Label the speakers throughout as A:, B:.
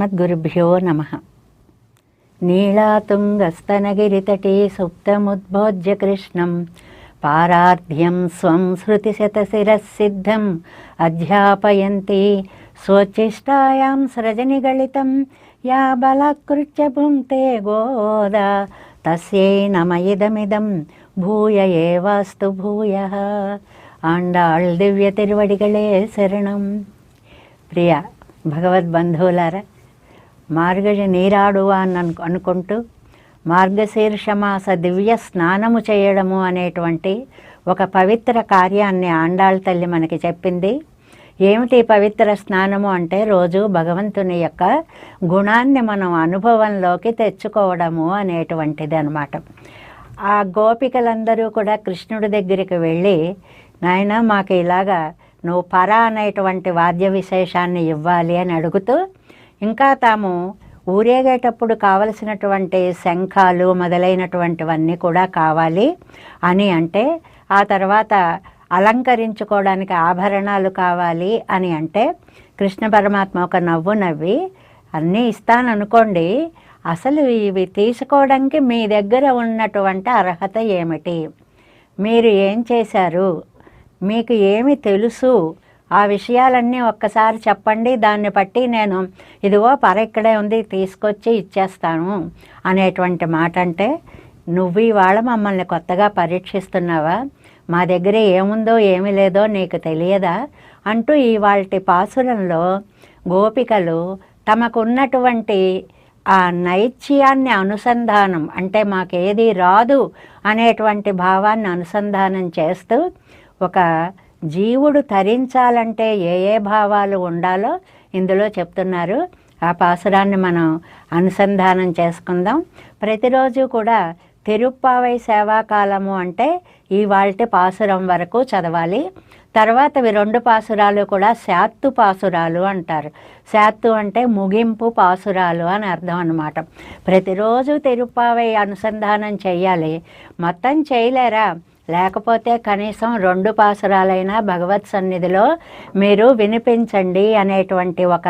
A: ఓం అస్మద్గురుభ్యో నమ. నీళాతుంగస్తనగిరితటే సుప్తముద్భోజ్య కృష్ణం పారార్ధ్యం స్వం శృతిశతశిరసిద్ధం అధ్యాపయంతి స్వచ్చిష్టాయాం సృజనిగళితం యా బలకృత్య భుంక్తే గోదా తస్యై నమయిదమిదం భూయ ఏవాస్తు భూయ. ఆండాళ్ దివ్య తిరువడిగళే శరణం. ప్రియ భగవద్బంధువులారా మార్గజ నీరాడు అని అను అనుకుంటూ మార్గశీర్షమాస దివ్య స్నానము చేయడము అనేటువంటి ఒక పవిత్ర కార్యాన్ని ఆండాళ్ తల్లి మనకి చెప్పింది. ఏమిటి పవిత్ర స్నానము అంటే రోజు భగవంతుని యొక్క గుణాన్ని మనం అనుభవంలోకి తెచ్చుకోవడము అనేటువంటిది అనమాట ఆ గోపికలందరూ కూడా కృష్ణుడి దగ్గరికి వెళ్ళి నాయన మాకు ఇలాగా నువ్వు పర అనేటువంటి వాద్య విశేషాన్ని ఇవ్వాలి అని అడుగుతూ ఇంకా తాము ఊరేగేటప్పుడు కావలసినటువంటి శంఖాలు మొదలైనటువంటివన్నీ కూడా కావాలి అని అంటే ఆ తర్వాత అలంకరించుకోవడానికి ఆభరణాలు కావాలి అని అంటే కృష్ణ పరమాత్మ ఒక నవ్వు నవ్వి అన్నీ ఇస్తాననుకోండి అసలు ఇవి తీసుకోవడానికి మీ దగ్గర ఉన్నటువంటి అర్హత ఏమిటి? మీరు ఏం చేశారు? మీకు ఏమి తెలుసు? ఆ విషయాలన్నీ ఒక్కసారి చెప్పండి. దాన్ని బట్టి నేను ఇదిగో పర ఇక్కడే ఉంది తీసుకొచ్చి ఇచ్చేస్తాను అనేటువంటి మాట అంటే నువ్వు ఇవాళ మమ్మల్ని కొత్తగా పరీక్షిస్తున్నావా? మా దగ్గర ఏముందో ఏమీ లేదో నీకు తెలియదా? అంటూ ఇవాళ పాసురంలో గోపికలు తమకున్నటువంటి ఆ నైత్యాన్ని అనుసంధానం అంటే మాకేది రాదు అనేటువంటి భావాన్ని అనుసంధానం చేస్తూ ఒక జీవుడు తరించాలంటే ఏ ఏ భావాలు ఉండాలో ఇందులో చెప్తున్నారు. ఆ పాసురాన్ని మనం అనుసంధానం చేసుకుందాం. ప్రతిరోజు కూడా తిరుప్పావై సేవాకాలము అంటే ఈ పాసురం వరకు చదవాలి. తర్వాత ఇవి రెండు పాసురాలు కూడా శాత్తు పాసురాలు అంటారు. శాత్తు అంటే ముగింపు పాసురాలు అని అర్థం అనమాట ప్రతిరోజు తిరుప్పావై అనుసంధానం చేయాలి. మొత్తం చేయలేరా? లేకపోతే కనీసం రెండు పాసురాలైనా భగవత్ సన్నిధిలో మీరు వినిపించండి అనేటువంటి ఒక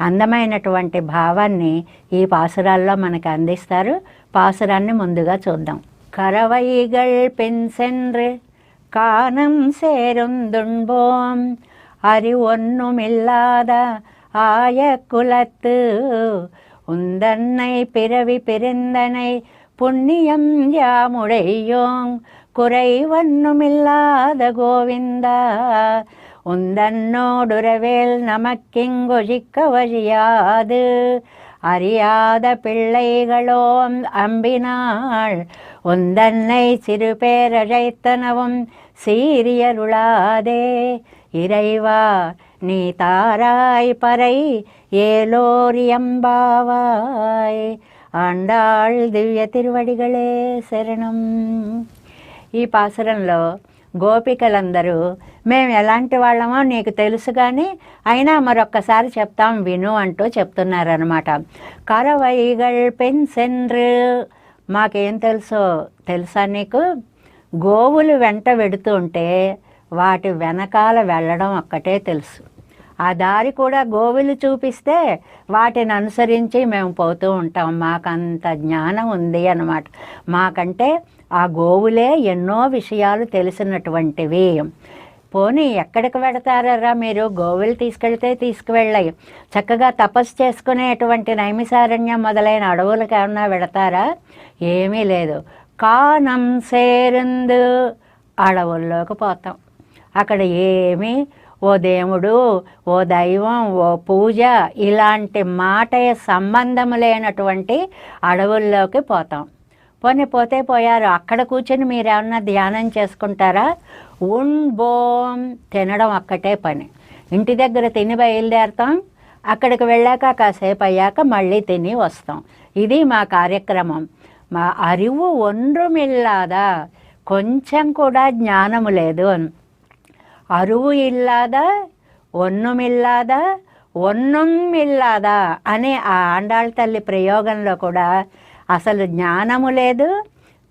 A: అందమైనటువంటి భావాన్ని ఈ పాసురాల్లో మనకు అందిస్తారు పాసురాన్ని ముందుగా చూద్దాం కరవైగల్ పెన్సెన్రు காணம் சேருந்துண்போம் அறி ஒன்றுமில்லாத ஆய குலத்து உந்தன்னை பிறவி பிறந்தனை புண்ணியம் யாமுடையோங் குறைவன்னுமில்லாத கோவிந்தா. உந்தன்னோடுறவேல் நமக்கிங்கு சிக்க வழியாது. அறியாத பிள்ளைகளோம் அம்பினாள். உந்தன்னை சிறு பேரழைத்தனவும் சீரியருளாதே. இறைவா நீ தாராய் பறை ஏலோரியம்பாவாய். ஆண்டாள் திவ்ய திருவடிகளே சரணம். ఈ పాసురంలో గోపికలందరూ మేము ఎలాంటి వాళ్ళమో నీకు తెలుసు కానీ అయినా మరొక్కసారి చెప్తాం విను అంటూ చెప్తున్నారనమాట కరవైగల్ పెన్సెన్రు మాకేం తెలుసో తెలుసా నీకు? గోవులు వెంట వెడుతూ ఉంటే వాటి వెనకాల వెళ్ళడం ఒక్కటే తెలుసు. ఆ దారి కూడా గోవులు చూపిస్తే వాటిని అనుసరించి మేము పోతూ ఉంటాం. మాకంత జ్ఞానం ఉంది అన్నమాట. మాకంటే ఆ గోవులే ఎన్నో విషయాలు తెలిసినటువంటివి పోనీ ఎక్కడికి వెడతారా మీరు? గోవులు తీసుకెళ్తే తీసుకువెళ్ళాయి. చక్కగా తపస్సు చేసుకునేటువంటి నైమిసారణ్యం మొదలైన అడవులకు ఏమన్నా వెడతారా? ఏమీ లేదు. కానం సేరుందు అడవుల్లోకి పోతాం. అక్కడ ఏమీ ఓ దేవుడు ఓ దైవం ఓ పూజ ఇలాంటి మాట సంబంధం లేనటువంటి అడవుల్లోకి పోతాం. పోనీ పోతే పోయారు. అక్కడ కూర్చొని మీరు ఏమన్నా ధ్యానం చేసుకుంటారా? ఉన్ బోం తినడం ఒక్కటే పని. ఇంటి దగ్గర తిని బయలుదేరుతాం. అక్కడికి వెళ్ళాక కాసేపు అయ్యాక మళ్ళీ తిని వస్తాం. ఇది మా కార్యక్రమం. మా అరివు ఒండ్రుమిల్లాదా? కొంచెం కూడా జ్ఞానము లేదు అరువు ఇల్లాదా? ఒన్నుమిల్లాదా? ఒన్నం ఇల్లాదా అనే ఆ ఆండాళ్ళ తల్లి ప్రయోగంలో కూడా అసలు జ్ఞానము లేదు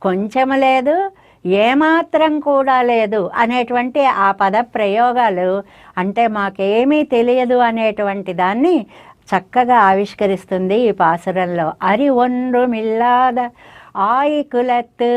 A: కొంచెము లేదు ఏమాత్రం కూడా లేదు అనేటువంటి ఆ పద ప్రయోగాలు అంటే మాకేమీ తెలియదు అనేటువంటి దాన్ని చక్కగా ఆవిష్కరిస్తుంది ఈ పాసురంలో. అరి ఒండ్రు మిల్లాద ఆయికులత్తు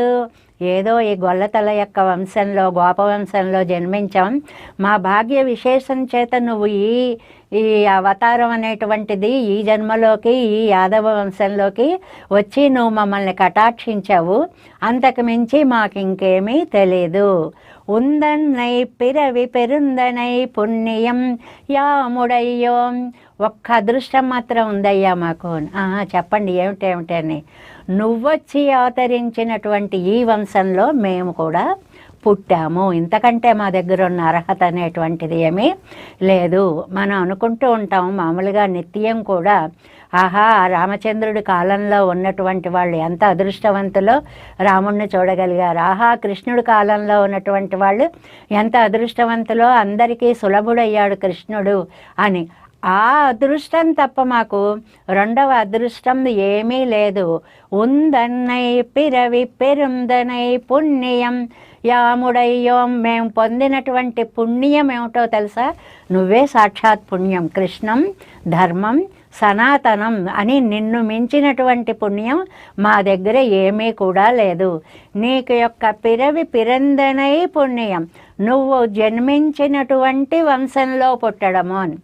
A: ఏదో ఈ గొల్లతల యొక్క వంశంలో గోపవంశంలో జన్మించాం. మా భాగ్య విశేషం చేత నువ్వు ఈ ఈ అవతారం అనేటువంటిది ఈ జన్మలోకి ఈ యాదవ వంశంలోకి వచ్చి నువ్వు మమ్మల్ని కటాక్షించావు. అంతకు మించి మాకు ఇంకేమీ తెలీదు. ఉందన్నై పిరవి పెరుందనై పుణ్యం యాముడయ్యో. ఒక్క అదృష్టం మాత్రం ఉందయ్యా మాకు. ఆహా, చెప్పండి ఏమిటేమిటని నువ్వొచ్చి అవతరించినటువంటి ఈ వంశంలో మేము కూడా పుట్టాము. ఇంతకంటే మా దగ్గర ఉన్న అర్హత అనేటువంటిది ఏమీ లేదు. మనం అనుకుంటూ ఉంటాం మామూలుగా నిత్యం కూడా ఆహా రామచంద్రుడి కాలంలో ఉన్నటువంటి వాళ్ళు ఎంత అదృష్టవంతులో రాముణ్ణి చూడగలిగారు. ఆహా కృష్ణుడి కాలంలో ఉన్నటువంటి వాళ్ళు ఎంత అదృష్టవంతులో అందరికీ సులభుడయ్యాడు కృష్ణుడు అని ఆ అదృష్టం తప్ప మాకు రెండవ అదృష్టం ఏమీ లేదు. ఉందన్నై పిరవి పెరుందనై పుణ్యం. యాముడయ్యో మేము పొందినటువంటి పుణ్యం ఏమిటో తెలుసా? నువ్వే సాక్షాత్ పుణ్యం. కృష్ణం ధర్మం సనాతనం అని నిన్ను మించినటువంటి పుణ్యం మా దగ్గర ఏమీ కూడా లేదు. నీకు యొక్క పిరవి పిరందనై పుణ్యం. నువ్వు జన్మించినటువంటి వంశంలో పుట్టడము అని.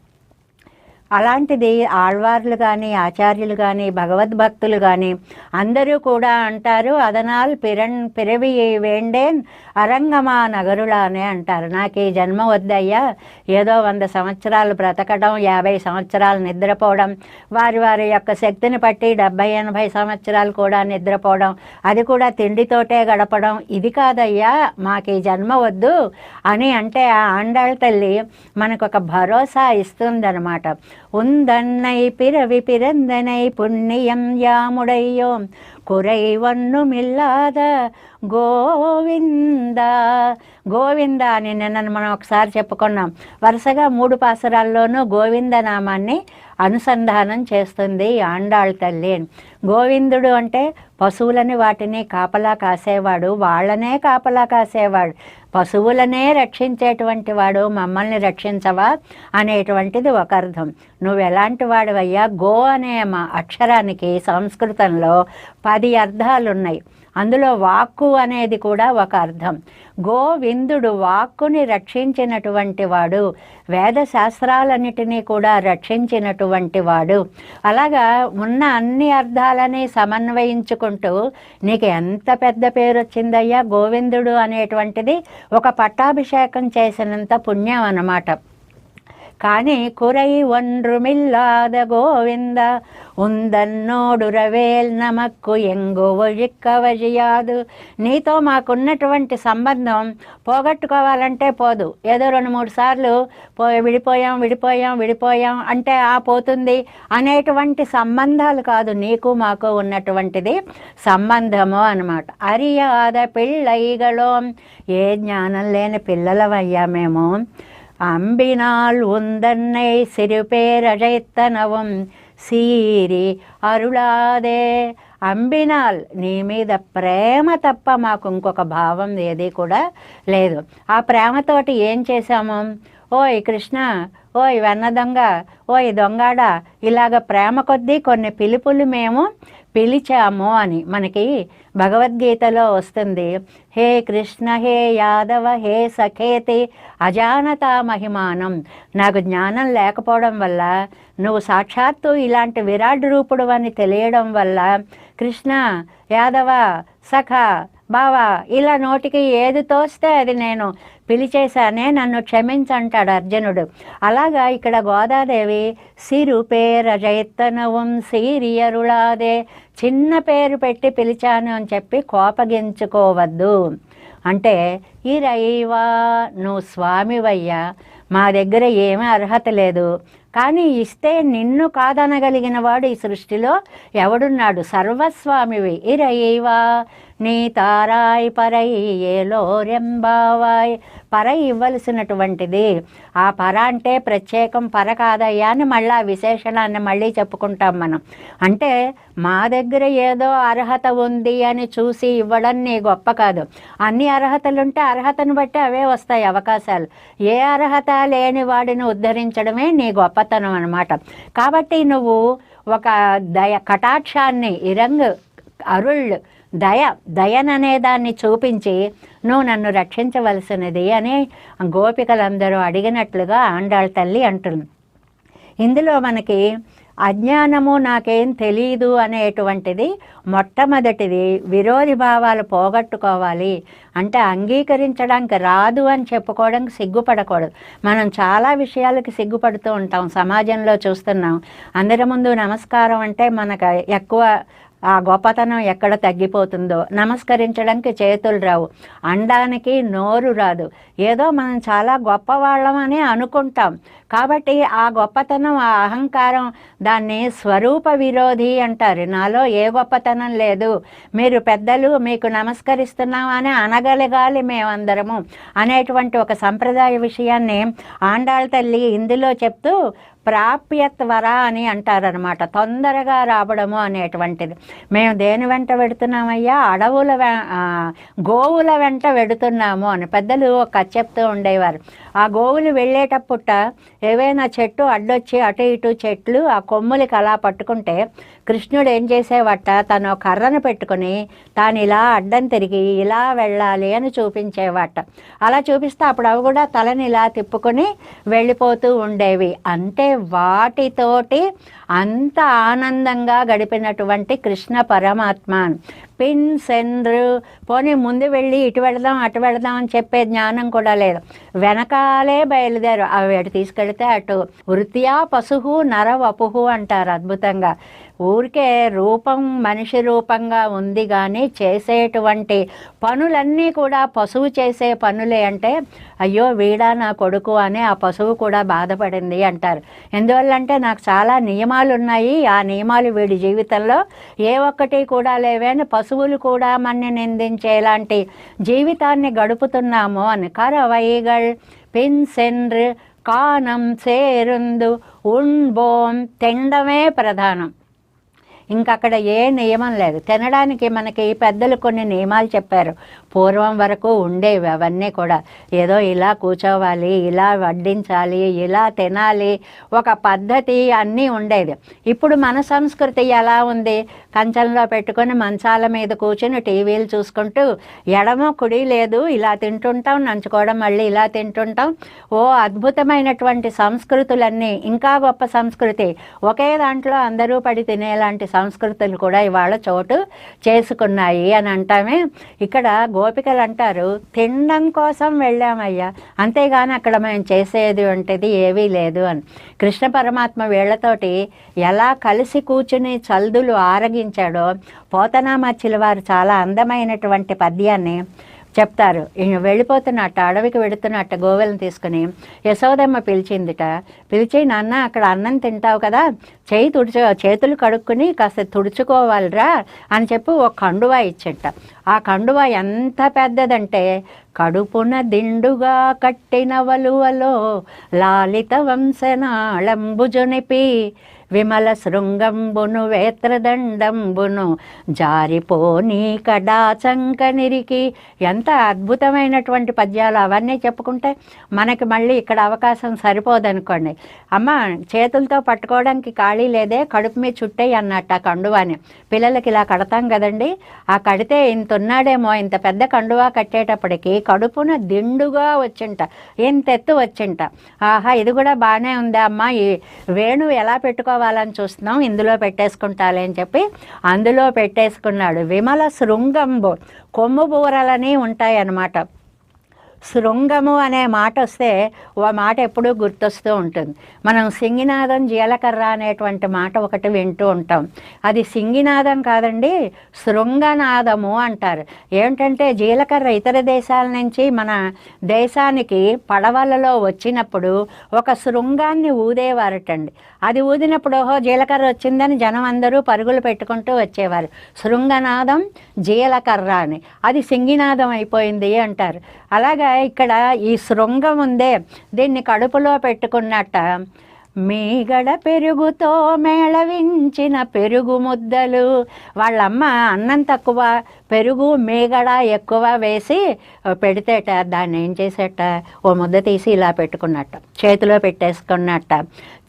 A: అలాంటిది ఆళ్వార్లు కానీ ఆచార్యులు కానీ భగవద్భక్తులు కానీ అందరూ కూడా అంటారు అదనాల్ పిరణ్ పిరవి వేండేన్ అరంగమా నగరులానే అంటారు. నాకు ఈ జన్మ వద్దయ్యా ఏదో వంద సంవత్సరాలు బ్రతకడం యాభై సంవత్సరాలు నిద్రపోవడం వారి వారి యొక్క శక్తిని బట్టి డెబ్బై ఎనభై సంవత్సరాలు కూడా నిద్రపోవడం అది కూడా తిండితోటే గడపడం ఇది కాదయ్యా మాకు ఈ జన్మ వద్దు అని అంటే ఆ ఆండాళ్ళ తల్లి మనకు ఒక భరోసా ఇస్తుందన్నమాట ఉందన్నై పిరవి పిరందనై పుణ్యం యాముడయ్యో కురైవన్నుమిల్లాద మిల్లాద గోవింద. గోవింద అని నిన్న మనం ఒకసారి చెప్పుకున్నాం. వరుసగా మూడు పాసరాల్లోనూ గోవింద నామాన్ని అనుసంధానం చేస్తుంది ఆండాళ్ తల్లి గోవిందుడు అంటే పశువులని వాటిని కాపలా కాసేవాడు వాళ్ళనే కాపలా కాసేవాడు పశువులనే రక్షించేటువంటి వాడు మమ్మల్ని రక్షించవా అనేటువంటిది ఒక అర్థం. నువ్వు ఎలాంటి వాడివయ్యా? గో అనే మా అక్షరానికి సంస్కృతంలో పది అర్థాలున్నాయి. అందులో వాక్కు అనేది కూడా ఒక అర్థం. గోవిందుడు వాక్కుని రక్షించినటువంటి వాడు వేదశాస్త్రాలన్నిటినీ కూడా రక్షించినటువంటి వాడు. అలాగా ఉన్న అన్ని అర్థాలని సమన్వయించుకుంటూ నీకు ఎంత పెద్ద పేరు వచ్చిందయ్యా గోవిందుడు అనేటువంటిది ఒక పట్టాభిషేకం చేసినంత పుణ్యం అన్నమాట. కానీ కురై ఒండ్రుమిల్లాద గోవింద ఉందన్నోడురవేల్ నమక్కు ఎంగు ఒழிக்கవజియాదు నీతో మాకున్నటువంటి సంబంధం పోగొట్టుకోవాలంటే పోదు. ఏదో రెండు మూడు సార్లు పో విడిపోయాం విడిపోయాం విడిపోయాం అంటే ఆ పోతుంది అనేటువంటి సంబంధాలు కాదు. నీకు మాకు ఉన్నటువంటిది సంబంధము అనమాట అరియాద పిళ్ళైగలో ఏ జ్ఞానం లేని పిల్లలవయ్యా మేము. అంబినాల్ ఉందన్నై సిరిపేరజైత్తనవం. సీరి అరుళాదే. అంబినాల్ నీ మీద ప్రేమ తప్ప మాకు ఇంకొక భావం ఏది కూడా లేదు. ఆ ప్రేమతోటి ఏం చేశాము? ఓయ్ కృష్ణ ఓయ్ వెన్న దొంగ ఓయ్ దొంగాడ. ఇలాగ ప్రేమ కొద్దీ కొన్ని పిలుపులు మేము పిలిచాము అని మనకి భగవద్గీతలో వస్తుంది. హే కృష్ణ హే యాదవ హే సఖేతి అజానతా మహిమానం. నాకు జ్ఞానం లేకపోవడం వల్ల నువ్వు సాక్షాత్తు ఇలాంటి విరాట్ రూపుడు అని తెలియడం వల్ల కృష్ణ యాదవ సఖ బావా ఇలా నోటికి ఏది తోస్తే అది నేను పిలిచేశానే నన్ను క్షమించంటాడు అర్జునుడు. అలాగా ఇక్కడ గోదాదేవి సిరు పేర జైత్తనవం సీరియరులాదే చిన్న పేరు పెట్టి పిలిచాను అని చెప్పి కోపగించుకోవద్దు. అంటే ఈ రైవా నువ్వు స్వామివయ్యా మా దగ్గర ఏమీ అర్హత లేదు. కానీ ఇస్తే నిన్ను కాదనగలిగిన వాడు ఈ సృష్టిలో ఎవడున్నాడు? సర్వస్వామివి. ఇరయ్యవా నీ తారాయ్ పరై ఏలో రెంబావాయ్ పర ఇవ్వలసినటువంటిది. ఆ పర అంటే ప్రత్యేకం పర కాదయ్యా అని మళ్ళీ ఆ విశేషణాన్ని మళ్ళీ చెప్పుకుంటాం మనం. అంటే మా దగ్గర ఏదో అర్హత ఉంది అని చూసి ఇవ్వడం నీ గొప్ప కాదు. అన్ని అర్హతలు ఉంటే అర్హతను బట్టి అవే వస్తాయి అవకాశాలు. ఏ అర్హత లేని వాడిని ఉద్ధరించడమే నీ గొప్పతనం అనమాట కాబట్టి నువ్వు ఒక దయ కటాక్షాన్ని ఇరంగ్ అరుళ్ దయ దయననే దాన్ని చూపించి నువ్వు నన్ను రక్షించవలసినది అని గోపికలందరూ అడిగినట్లుగా ఆండాళ్ తల్లి అంటుంది. ఇందులో మనకి అజ్ఞానము నాకేం తెలియదు అనేటువంటిది మొట్టమొదటిది. విరోధి భావాలు పోగొట్టుకోవాలి అంటే అంగీకరించడానికి రాదు అని చెప్పుకోవడానికి సిగ్గుపడకూడదు. మనం చాలా విషయాలకి సిగ్గుపడుతూ ఉంటాం సమాజంలో చూస్తున్నాం. అందరి ముందు నమస్కారం అంటే మనకు ఎక్కువ ఆ గొప్పతనం ఎక్కడ తగ్గిపోతుందో నమస్కరించడానికి చేతులు రావు అండానికి నోరు రాదు. ఏదో మనం చాలా గొప్పవాళ్ళమని అనుకుంటాం. కాబట్టి ఆ గొప్పతనం ఆ అహంకారం దాన్ని స్వరూప విరోధి అంటారు. నాలో ఏ గొప్పతనం లేదు. మీరు పెద్దలు మీకు నమస్కరిస్తున్నామని అనగలగాలి మేమందరము అనేటువంటి ఒక సంప్రదాయ విషయాన్ని ఆండాళ్ళ తల్లి ఇందులో చెప్తూ ప్రాప్యత్వర అని అంటారనమాట తొందరగా రావడము అనేటువంటిది. మేము దేని వెంట వెడుతున్నామయ్యా? అడవుల వె గోవుల వెంట వెడుతున్నాము అని. పెద్దలు ఒక చెప్తూ ఉండేవారు. ఆ గోవులు వెళ్ళేటప్పుట ఏవైనా చెట్టు అడ్డొచ్చి అటు ఇటు చెట్లు ఆ కొమ్ములకి అలా పట్టుకుంటే కృష్ణుడు ఏం చేసేవట? తను కర్రను పెట్టుకుని తాను ఇలా అడ్డం తిరిగి ఇలా వెళ్ళాలి అని చూపించేవాట. అలా చూపిస్తే అప్పుడు అవి కూడా తలని ఇలా తిప్పుకొని వెళ్ళిపోతూ ఉండేవి. అంటే వాటితోటి అంత ఆనందంగా గడిపినటువంటి కృష్ణ పరమాత్మ. పిన్ సెంద్రు పోనీ ముందు వెళ్ళి ఇటు వెళదాం అటు వెళదాం అని చెప్పే జ్ఞానం కూడా లేదు. వెనకాలే బయలుదేరు అవి అటు తీసుకెళ్తే అటు వృత్తియా పశువు నర వపుహు అంటారు అద్భుతంగా. ఊరికే రూపం మనిషి రూపంగా ఉంది కానీ చేసేటువంటి పనులన్నీ కూడా పశువు చేసే పనులే అంటే అయ్యో వీడా నా కొడుకు అని ఆ పశువు కూడా బాధపడింది అంటారు. ఎందువల్లంటే నాకు చాలా నియమాలు ఉన్నాయి ఆ నియమాలు వీడి జీవితంలో ఏ ఒక్కటి కూడా లేవే అని పశువులు కూడా మన్ని నిందించేలాంటి జీవితాన్ని గడుపుతున్నాము అని. కరవైగల్ పిన్ కానం సేరుందు ఉంబోం తెండమే ప్రధానం. ఇంకా అక్కడ ఏ నియమం లేదు. తినడానికి మనకి పెద్దలు కొన్ని నియమాలు చెప్పారు. పూర్వం వరకు ఉండేవి అవన్నీ కూడా. ఏదో ఇలా కూర్చోవాలి ఇలా వడ్డించాలి ఇలా తినాలి ఒక పద్ధతి అన్నీ ఉండేది. ఇప్పుడు మన సంస్కృతి ఎలా ఉంది? కంచంలో పెట్టుకొని మంచాల మీద కూర్చొని టీవీలు చూసుకుంటూ ఎడమ కుడి లేదు ఇలా తింటుంటాం నంచుకోవడం మళ్ళీ ఇలా తింటుంటాం. ఓ అద్భుతమైనటువంటి సంస్కృతులన్నీ ఇంకా గొప్ప సంస్కృతి. ఒకే దాంట్లో అందరూ పడి తినేలాంటి సంస్కృతులు కూడా ఇవాళ చోటు చేసుకున్నాయి అని అంటామే. ఇక్కడ గోపికలు అంటారు తినడం కోసం వెళ్ళామయ్యా. అంతేగాని అక్కడ మేము చేసేది వంటిది ఏవీ లేదు అని. కృష్ణ పరమాత్మ వీళ్ళతోటి ఎలా కలిసి కూర్చుని చల్దులు ఆరగించాడో పోతనామచ్చిల వారు చాలా అందమైనటువంటి పద్యాన్ని చెప్తారు. ఈయన వెళ్ళిపోతున్నట్ట అడవికి వెళుతున్నట్ట గోవెలను తీసుకుని యశోదమ్మ పిలిచిందిట. పిలిచి నాన్న అక్కడ అన్నం తింటావు కదా చేయి తుడుచు చేతులు కడుక్కుని కాస్త తుడుచుకోవాలిరా అని చెప్పి ఒక కండువా ఇచ్చట. ఆ కండువా ఎంత పెద్దదంటే కడుపున దిండుగా కట్టిన వలువలో లాలిత వంశనాళంబుజునిపి విమల శృంగంబును వేత్రదండంబును జారిపోనీ కడాచంక నిరికి. ఎంత అద్భుతమైనటువంటి పద్యాలు అవన్నీ చెప్పుకుంటే మనకి మళ్ళీ ఇక్కడ అవకాశం సరిపోదనుకోండి. అమ్మ చేతులతో పట్టుకోవడానికి ఖాళీ లేదే కడుపు మీద చుట్టేయి అన్నట్టు ఆ కండువాని. పిల్లలకి ఇలా కడతాం కదండి. ఆ కడితే ఇంత ఉన్నాడేమో ఇంత పెద్ద కండువా కట్టేటప్పటికి కడుపున దిండుగా వచ్చింట ఇంత ఎత్తు వచ్చింట. ఆహా ఇది కూడా బాగానే ఉందా అమ్మా? ఈ వేణువు ఎలా కావాలని చూస్తున్నాం. ఇందులో పెట్టేసుకుంటాలే అని చెప్పి అందులో పెట్టేసుకున్నాడు. విమల శృంగంబు కొమ్ము బూరలని ఉంటాయన్నమాట. శృంగము అనే మాట వస్తే ఓ మాట ఎప్పుడూ గుర్తొస్తూ ఉంటుంది. మనం సింగినాదం జీలకర్ర అనేటువంటి మాట ఒకటి వింటూ ఉంటాం. అది సింగినాదం కాదండి శృంగనాదము అంటారు. ఏంటంటే జీలకర్ర ఇతర దేశాల నుంచి మన దేశానికి పడవలలో వచ్చినప్పుడు ఒక శృంగాన్ని ఊదేవారటండి. అది ఊదినప్పుడు ఓహో జీలకర్ర వచ్చిందని జనం అందరూ పరుగులు పెట్టుకుంటూ వచ్చేవారు. శృంగనాదం జీలకర్ర అని. అది సింగినాదం అయిపోయింది అంటారు. అలాగా ఇక్కడ ఈ శృంగం ఉందే దీన్ని కడుపులో పెట్టుకున్నట్ట. మీగడ పెరుగుతో మేళవించిన పెరుగు ముద్దలు. వాళ్ళమ్మ అన్నం తక్కువ పెరుగు మీగడ ఎక్కువ వేసి పెడితేట దాన్ని ఏం చేసేట? ఓ ముద్ద తీసి ఇలా పెట్టుకున్నట్ట చేతిలో పెట్టేసుకున్నట్ట.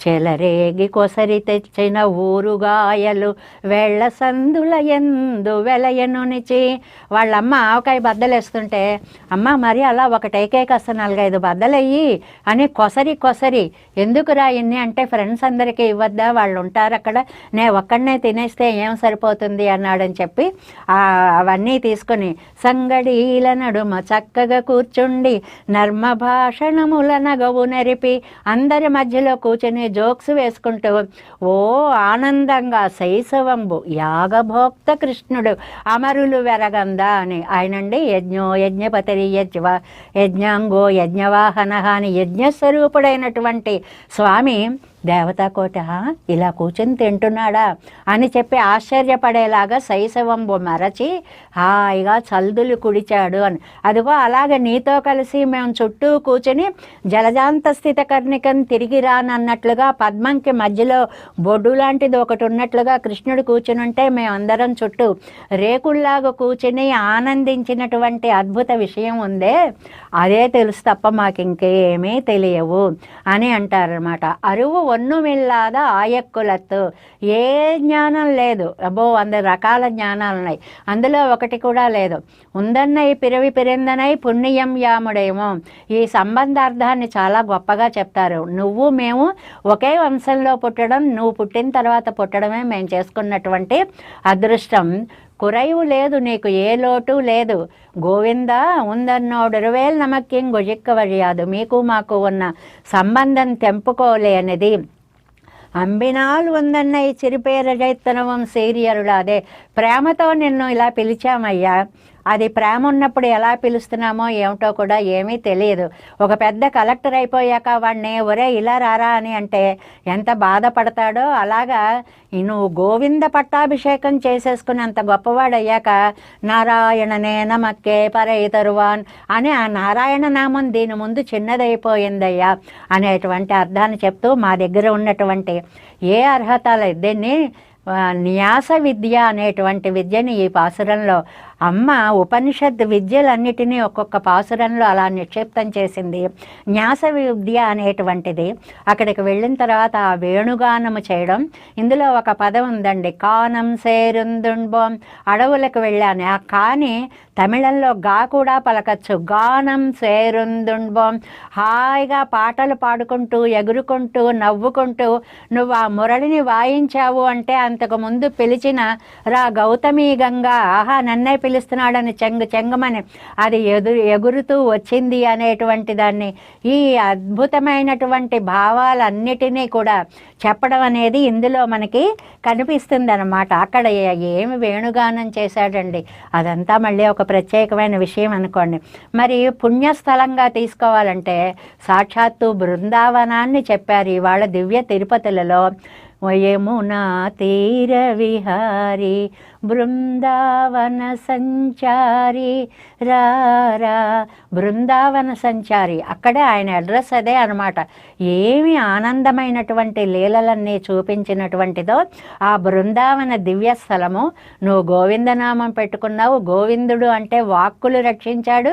A: చెలరేగి కొసరి తెచ్చిన ఊరుగాయలు వేళ్ళ సందుల ఎందు వెలయనునిచి. వాళ్ళమ్మ ఆవకాయ బద్దలేస్తుంటే అమ్మ మరి అలా ఒకటేకే కాస్త నాలుగైదు బద్దలయ్యి అని కొసరి కొసరి ఎందుకురా ఇన్ని అంటే ఫ్రెండ్స్ అందరికీ ఇవ్వద్దా? వాళ్ళు ఉంటారు అక్కడ. నే ఒక్కడనే తినేస్తే ఏం సరిపోతుంది అన్నాడని చెప్పి అవన్నీ తీసుకొని సంగడీల నడుమ చక్కగా కూర్చుండి నర్మ భాషణముల నగవు నరిపి అందరి మధ్యలో కూర్చొని జోక్స్ వేసుకుంటూ ఓ ఆనందంగా శైశవంబు యాగభోక్త కృష్ణుడు అమరులు వెరగందా అని ఆయనండి యజ్ఞో యజ్ఞపతి యజ్వ యజ్ఞాంగో యజ్ఞవాహన అని యజ్ఞస్వరూపుడైనటువంటి స్వామి Problem, దేవతాకోట ఇలా కూర్చొని తింటున్నాడా? అని చెప్పి ఆశ్చర్యపడేలాగా శైశవంబు మరచి హాయిగా చల్దులు కుడిచాడు అని. అదిగో అలాగే నీతో కలిసి మేము చుట్టూ కూర్చుని జలజాంత స్థిత కర్ణికం తిరిగి రానన్నట్లుగా పద్మంకి మధ్యలో బొడ్డు లాంటిది ఒకటి ఉన్నట్లుగా కృష్ణుడు కూర్చుని ఉంటే మేమందరం చుట్టూ రేకుల్లాగా కూర్చుని ఆనందించినటువంటి అద్భుత విషయం ఉందే. అదే తెలుసు తప్ప మాకు ఇంకేమీ తెలియవు అని అంటారనమాట అరువు ఒన్నుమిల్లాద ఆయక్కులత్తు. ఏ జ్ఞానం లేదు. అబ్బో వంద రకాల జ్ఞానాలు ఉన్నాయి అందులో ఒకటి కూడా లేదు. ఉందన్నై పిరవి పిరిందనై పుణ్యం యాముడేమో. ఈ సంబంధార్థాన్ని చాలా గొప్పగా చెప్తారు. నువ్వు మేము ఒకే వంశంలో పుట్టడం నువ్వు పుట్టిన తర్వాత పుట్టడమే మేము చేసుకున్నటువంటి అదృష్టం. కురైవు లేదు నీకు ఏ లోటు లేదు. గోవింద ఉందన్నోడరువేల్ నమక్కిం గుజిక్క వழியாது మీకు మాకు ఉన్న సంబంధం తెంపుకోలేనిది. అంబినాలు ఉందన్న ఈ చిరిపేర చైతనవం సీరియరుడు అదే ప్రేమతో నిన్ను ఇలా పిలిచామయ్యా. అది ప్రేమ ఉన్నప్పుడు ఎలా పిలుస్తున్నామో ఏమిటో కూడా ఏమీ తెలియదు. ఒక పెద్ద కలెక్టర్ అయిపోయాక వాడిని ఒరే ఇలా రారా అని అంటే ఎంత బాధపడతాడో అలాగా నువ్వు గోవింద పట్టాభిషేకం చేసేసుకున్నంత గొప్పవాడయ్యాక నారాయణనే నమక్కే పరైతరువాన్ అని ఆ నారాయణ నామం దీని ముందు చిన్నదైపోయిందయ్యా అనేటువంటి అర్థాన్ని చెప్తూ మా దగ్గర ఉన్నటువంటి ఏ అర్హత దీన్ని న్యాస విద్య అనేటువంటి విద్యని ఈ పాసురంలో అమ్మ ఉపనిషత్ విద్యలన్నిటినీ ఒక్కొక్క పాసురంలో అలా నిక్షిప్తం చేసింది. న్యాస విద్య అనేటువంటిది అక్కడికి వెళ్ళిన తర్వాత ఆ వేణుగానము చేయడం. ఇందులో ఒక పదం ఉందండి కానం సేరుందుంబోం అడవులకు వెళ్ళాను. ఆ కాని తమిళంలో గా కూడా పలకచ్చు. గానం సేరుందుంబోం హాయిగా పాటలు పాడుకుంటూ ఎగురుకుంటూ నవ్వుకుంటూ నువ్వు ఆ మురళిని వాయించావు అంటే అంతకు ముందు పిలిచిన రా గౌతమి గంగా ఆహా నన్నే పిలుస్తున్నాడని చెంగ చెంగమని. అది ఎదురు ఎగురుతూ వచ్చింది అనేటువంటి దాన్ని ఈ అద్భుతమైనటువంటి భావాలన్నిటినీ కూడా చెప్పడం అనేది ఇందులో మనకి కనిపిస్తుంది అనమాట అక్కడ ఏమి వేణుగానం చేశాడండి? అదంతా మళ్ళీ ఒక ప్రత్యేకమైన విషయం అనుకోండి. మరి పుణ్యస్థలంగా తీసుకోవాలంటే సాక్షాత్తు బృందావనాన్ని చెప్పారు ఇవాళ దివ్య తిరుపతులలో. వయమునా తీర విహారీ బృందావన సంచారి రారా బృందావన సంచారి. అక్కడే ఆయన అడ్రస్ అదే అనమాట ఏమి ఆనందమైనటువంటి లీలలన్నీ చూపించినటువంటిదో ఆ బృందావన దివ్య స్థలము. నువ్వు గోవిందనామం పెట్టుకున్నావు. గోవిందుడు అంటే వాక్కులు రక్షించాడు.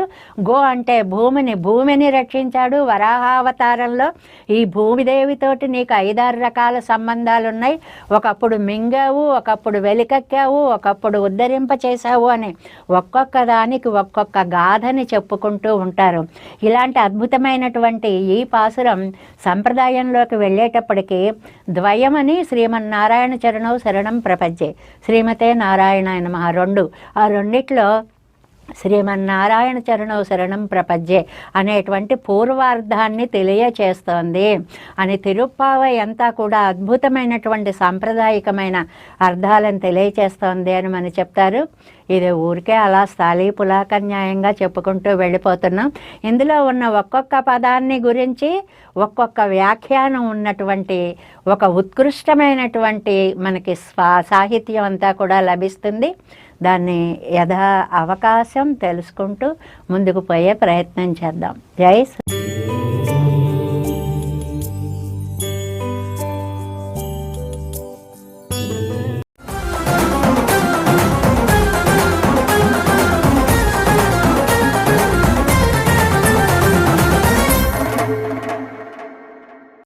A: గో అంటే భూమిని భూమిని రక్షించాడు వరాహావతారంలో. ఈ భూమిదేవితోటి నీకు ఐదారు రకాల సంబంధాలు ఉన్నాయి ఒకప్పుడు మింగావు ఒకప్పుడు వెలికెక్కావు ఒకప్పుడు ఉద్ధరింప చేశావు అని ఒక్కొక్క దానికి ఒక్కొక్క గాథని చెప్పుకుంటూ ఉంటారు. ఇలాంటి అద్భుతమైనటువంటి ఈ పాసురం సంప్రదాయంలోకి వెళ్ళేటప్పటికీ ద్వయమని శ్రీమన్నారాయణ చరణం శరణం ప్రపంచే. శ్రీమతే నారాయణ మహా రెండు ఆ రెండిట్లో శ్రీమన్నారాయణ చరణం శరణం ప్రపంచే అనేటువంటి పూర్వార్థాన్ని తెలియచేస్తోంది. అని తిరుప్పావై అంతా కూడా అద్భుతమైనటువంటి సాంప్రదాయకమైన అర్థాలను తెలియచేస్తోంది అని మనం చెప్తారు. ఇది ఊరికే అలా స్థాళీ పులాకన్యాయంగా చెప్పుకుంటూ వెళ్ళిపోతున్నాం. ఇందులో ఉన్న ఒక్కొక్క పదాన్ని గురించి ఒక్కొక్క వ్యాఖ్యానం ఉన్నటువంటి ఒక ఉత్కృష్టమైనటువంటి మనకి స్వా సాహిత్యం అంతా కూడా లభిస్తుంది. దాన్ని యథా అవకాశం తెలుసుకుంటూ ముందుకు పోయే ప్రయత్నం చేద్దాం. జై శ్రీ-